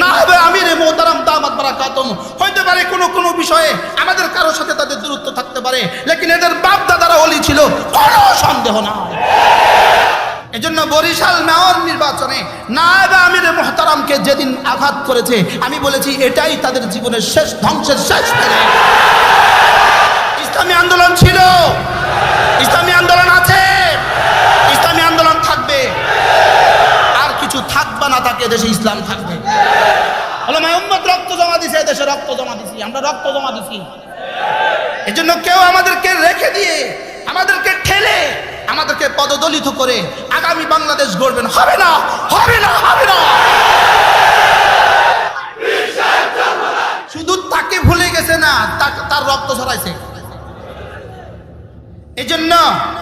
না হবে আমির মোহতারাম দামাত বারাকাতুম হইতে পারে কোনো কোনো বিষয়ে আমাদের কারোর সাথে তাদের দূরত্ব থাকতে পারে, লেকিন এদের বাপ দাদারা অলি ছিল, কোনো সন্দেহ না এজন্য বরিশাল মেয়র নির্বাচনে নায়ব আমির মোহতারামকে যেদিন আঘাত করেছে, আমি বলেছি এটাই তাদের জীবনের শেষ, ধ্বংসের শেষ। ইসলামী আন্দোলন ছিল। ইসলামী আন্দোলন আছে ইসলামী আন্দোলন থাকবে কিছু থাকবে না থাকে দেশে ইসলাম থাকবে। রক্ত জমা দিছে দেশে রক্ত জমা দিছি, আমরা রক্ত জমা দিছি। এজন্য কেউ আমাদেরকে রেখে দিয়ে, আমাদেরকে ঠেলে, আমাদেরকে পদদলিত করে আগামী বাংলাদেশ গড়বেন। হবে না হবে না হবে না। শুধু তাকে ভুলে গেছে না, তার রক্ত ছড়াইছে এই জন্য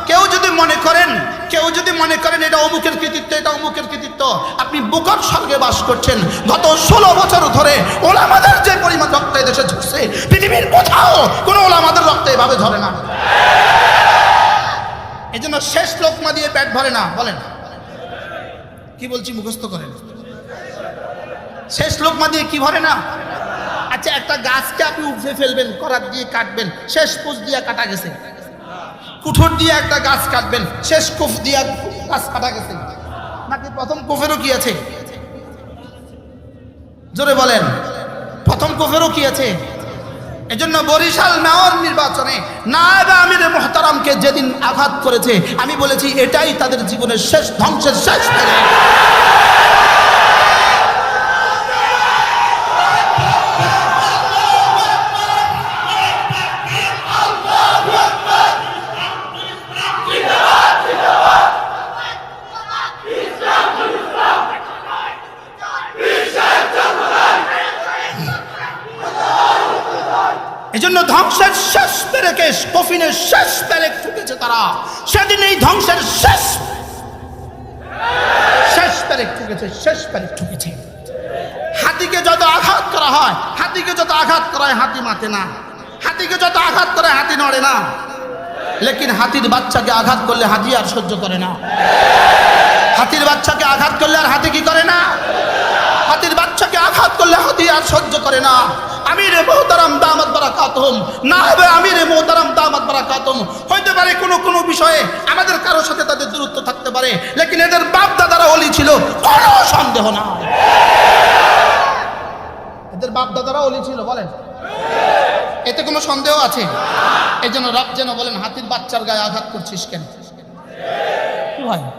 কেউ যদি মনে করেন, কেউ যদি মনে করেন এটা অমুকের কৃতিত্ব, এটা অমুকের কৃতিত্ব আপনি বুকর স্বর্গে বাস করছেন। গত ষোলো বছর ধরে ওলামাদের যে পরিমাণ রক্ত এদেশে ঝরছে, পৃথিবীর কোথাও কোনো ওলামাদের রক্ত এভাবে ধরে না। এই জন্য শেষ লোকমা দিয়ে পেট ভরে না, বলেন। কি বলছি, মুখস্থ করেন। শেষ লোকমা দিয়ে কি ভরে না? আচ্ছা একটা গাছকে আপনি উপড়ে ফেলবেন করার দিয়ে কাটবেন, শেষ পুষ দিয়ে কাটা গেছে। কুঠোর দিয়ে একটা গাছ কাটবেন, শেষ কুফ দিয়ে গাছ কাটা গেছে। নাকি প্রথম কুফেরও কি আছে? জোরে বলেন, প্রথম কুফেরও কি আছে? এজন্য বরিশাল মেয়র নির্বাচনে নায়ব আমির মোহতারামকে যেদিন আঘাত করেছে, আমি বলেছি এটাই তাদের জীবনের শেষ, ধ্বংসের শেষ এজন্য ধ্বংসের শেষ পেরেকে, কফিনের শেষ পেরেক ঠুকেছে তারা। সেদিন এই ধ্বংসের শেষ শেষ পেরেক ঠুকেছে, শেষ পেরেক ঠুকেছে। হাতিকে যত আঘাত করা হয়, হাতিকে যত আঘাত করা হাতি মাতে না। হাতিকে যত আঘাত করে, হাতি নড়ে না। লেকিন হাতির বাচ্চাকে আঘাত করলে হাতি আর সহ্য করে না। হাতির বাচ্চাকে আঘাত করলে আর হাতি কি করে না? হাতির বাচ্চাকে আঘাত করলে হাতি আর সহ্য করে না। আমিরে মোহতারাম দামাত বারাকাতুম না হবে আমিরে মোহতারাম দামাত বারাকাতুম হইতে পারে কোনো কোনো বিষয়ে আমাদের কারোর সাথে তাদের দূরত্ব থাকতে পারে, লেকিন এদের বাপ দাদারা অলি ছিল, কোনো সন্দেহ না এদের বাপ দাদারা অলি ছিল, বলেন। এতে কোনো সন্দেহ আছে? এই জন্য রব যেন বলেন, হাতির বাচ্চার গায়ে আঘাত করছিস কেন?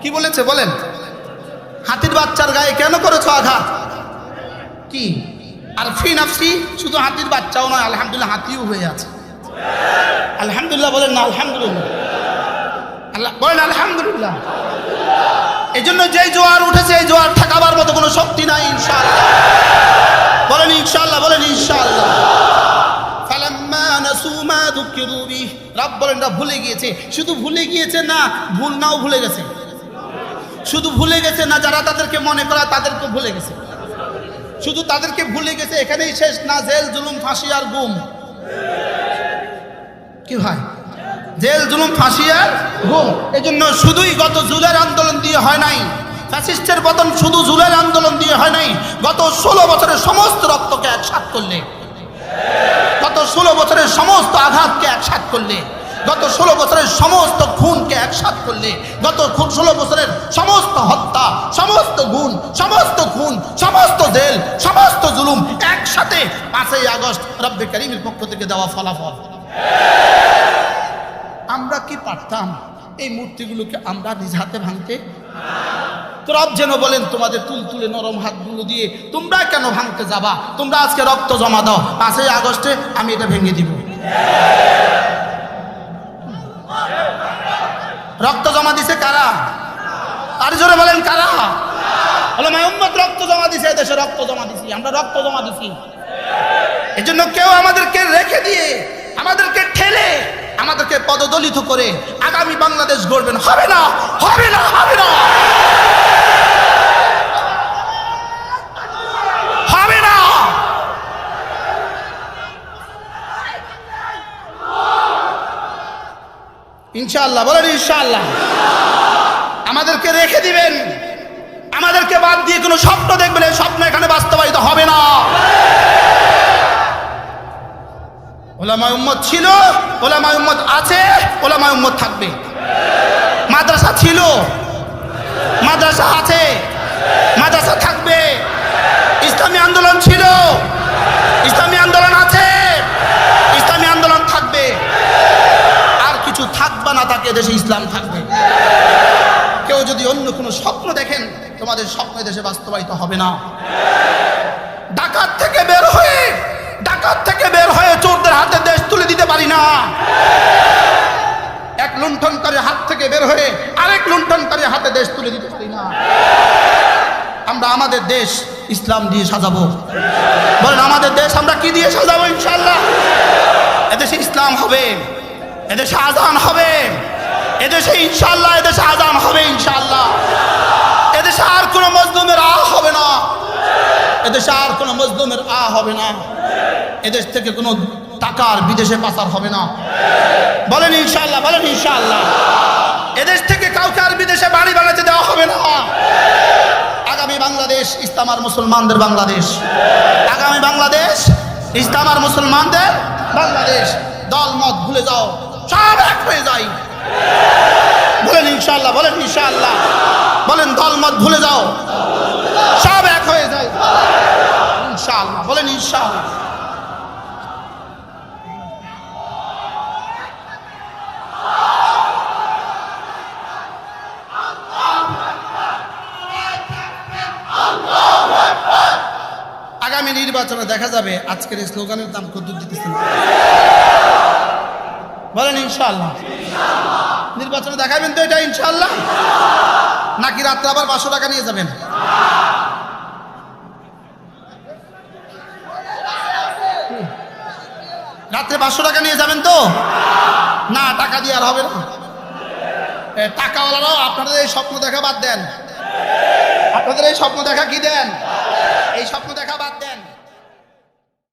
কি বলেছে, বলেন? হাতির বাচ্চার গায়ে কেন করেছ আঘাত? কি? আর ফি নাফসি শুধু হাতির বাচ্চাও নয়, আলহামদুলিল্লাহ হাতিও হয়ে আছে। আলহামদুলিল্লাহ বলেন না, আলহামদুলিল্লাহ। আল্লাহ বলেন আলহামদুলিল্লাহ। এই জন্য যেই জোয়ার উঠেছে, এই জোয়ার ঠেকাবার মতো কোনো শক্তি নাই, ইনশাআল্লাহ। বলেন ইনশাআল্লাহ বলেন ইনশাআল্লাহ। রব বলেন ভুলে গিয়েছে। শুধু ভুলে গিয়েছে না, ভুল নাও ভুলে গেছে। শুধু ভুলে গেছে না, যারা তাদেরকে মনে করা তাদেরকে ভুলে গেছে। শুধু তাদেরকে ভুলে গেছে, এখানেই শেষ, না জেল, জুলুম, ফাঁসি আর গুম। কি ভাই? জেল, জুলুম, ফাঁসি আর গুম। এই জন্য শুধুই গত জুলের আন্দোলন দিয়ে হয় নাই। ফ্যাসিস্টের পতন শুধু জুলের আন্দোলন দিয়ে হয় নাই। গত ষোলো বছরের সমস্ত রক্তকে একসাথ করলে। গত ষোলো বছরের সমস্ত আঘাতকে একসাথ করলে। গত ষোলো বছরের সমস্ত একসাথ করলে গত ষোলো বছরের সমস্ত হত্যা, সমস্ত গুণ, সমস্ত খুন, সমস্ত জেল, সমস্ত জুলুম একসাথে পাঁচই আগস্ট রব্বে করিমের পক্ষ থেকে দেওয়া ফলাফল। আমরা কি পারতাম এই মূর্তিগুলোকে আমরা নিজ হাতে ভাঙতে? রব যেন বলেন, তোমাদের তুল তুলে নরম হাতগুলো দিয়ে তোমরা কেন ভাঙতে যাবা? তোমরা আজকে রক্ত জমা দাও। পাঁচই আগস্টে আমি এটা ভেঙে দিব। রক্ত জমা দিছে কারা? আর জোরে বলেন, কারা? বলে মাহমদ রক্ত জমা দিছে দেশে রক্ত জমা দিছি, আমরা রক্ত জমা দিছি। এই জন্য কেউ আমাদেরকে রেখে দিয়ে, আমাদেরকে ঠেলে, আমাদেরকে পদদলিত করে আগামী বাংলাদেশ গড়বেন। হবে না হবে না হবে না। ইনশাআল্লাহ, বলেন ইনশাআল্লাহ। আমাদেরকে রেখে দিবেন। আমাদেরকে বাদ দিয়ে কোনো স্বপ্ন দেখবেন, এই স্বপ্ন এখানে বাস্তবায়িত হবে না। উম্মত ছিল উম্মত আছে উম্মত থাকবে। মাদ্রাসা ছিল, মাদ্রাসা আছে, মাদ্রাসা থাকবে। ইসলামী আন্দোলন ছিল কিছু না তাকে দেশে ইসলাম থাকবে। কেউ যদি অন্য কোনো স্বপ্ন দেখেন, তোমাদের স্বপ্ন দেশে বাস্তবায়িত হবে না। ডাকাত থেকে বের হয়ে, ডাকাত থেকে বের হয়ে চোরদের হাতে দেশ তুলে দিতে পারি না। এক লুণ্ঠনকারীর হাত থেকে বের হয়ে আরেক লুণ্ঠনকারীর হাতে দেশ তুলে দিতে পারি না। আমরা আমাদের দেশ ইসলাম দিয়ে সাজাবো। বলেন, আমাদের দেশ আমরা কি দিয়ে সাজাবো ইনশাল্লাহ এদেশে ইসলাম হবে। এদেশে আজান হবে। এদেশে ইনশাল্লাহ এদেশে আজান হবে ইনশাল্লাহ এদেশে আর কোনো মজলুমের আ হবে না। এদেশে আর কোনো মজলুমের আ হবে না। এদেশ থেকে কোনো টাকার বিদেশে পাচার হবে না। বলেন ইনশাল্লাহ বলেন ইনশাল্লাহ এদেশ থেকে কাউকে আর বিদেশে বাড়ি বানাতে দেওয়া হবে না। আগামী বাংলাদেশ, ইসলাম মুসলমানদের বাংলাদেশ। আগামী বাংলাদেশ, ইসলাম আর মুসলমানদের বাংলাদেশ। দল মত ভুলে যাও। সব এক হয়ে যাই বলেন ইনশাল্লাহ বলেন ইনশাল্লাহ বলেন দল মত ভুলে যাও। সব এক হয়ে যায়। ইনশাআল্লাহ, বলেন ইনশাল্লাহ আগামী নির্বাচনে দেখা যাবে আজকের এই স্লোগানের দাম কত দিতেছেন? বলেন ইনশাআল্লাহ। নির্বাচনে দেখাবেন তো এটা ইনশাল্লাহ নাকি রাত্রে আবার পাঁচশো টাকা নিয়ে যাবেন? রাত্রে পাঁচশো টাকা নিয়ে যাবেন তো? না, টাকা দিয়ে আর হবে না। টাকাওয়ালারাও আপনাদের এই স্বপ্ন দেখা বাদ দেন। আপনাদের এই স্বপ্ন দেখা কি দেন? এই স্বপ্ন দেখা বাদ দেন।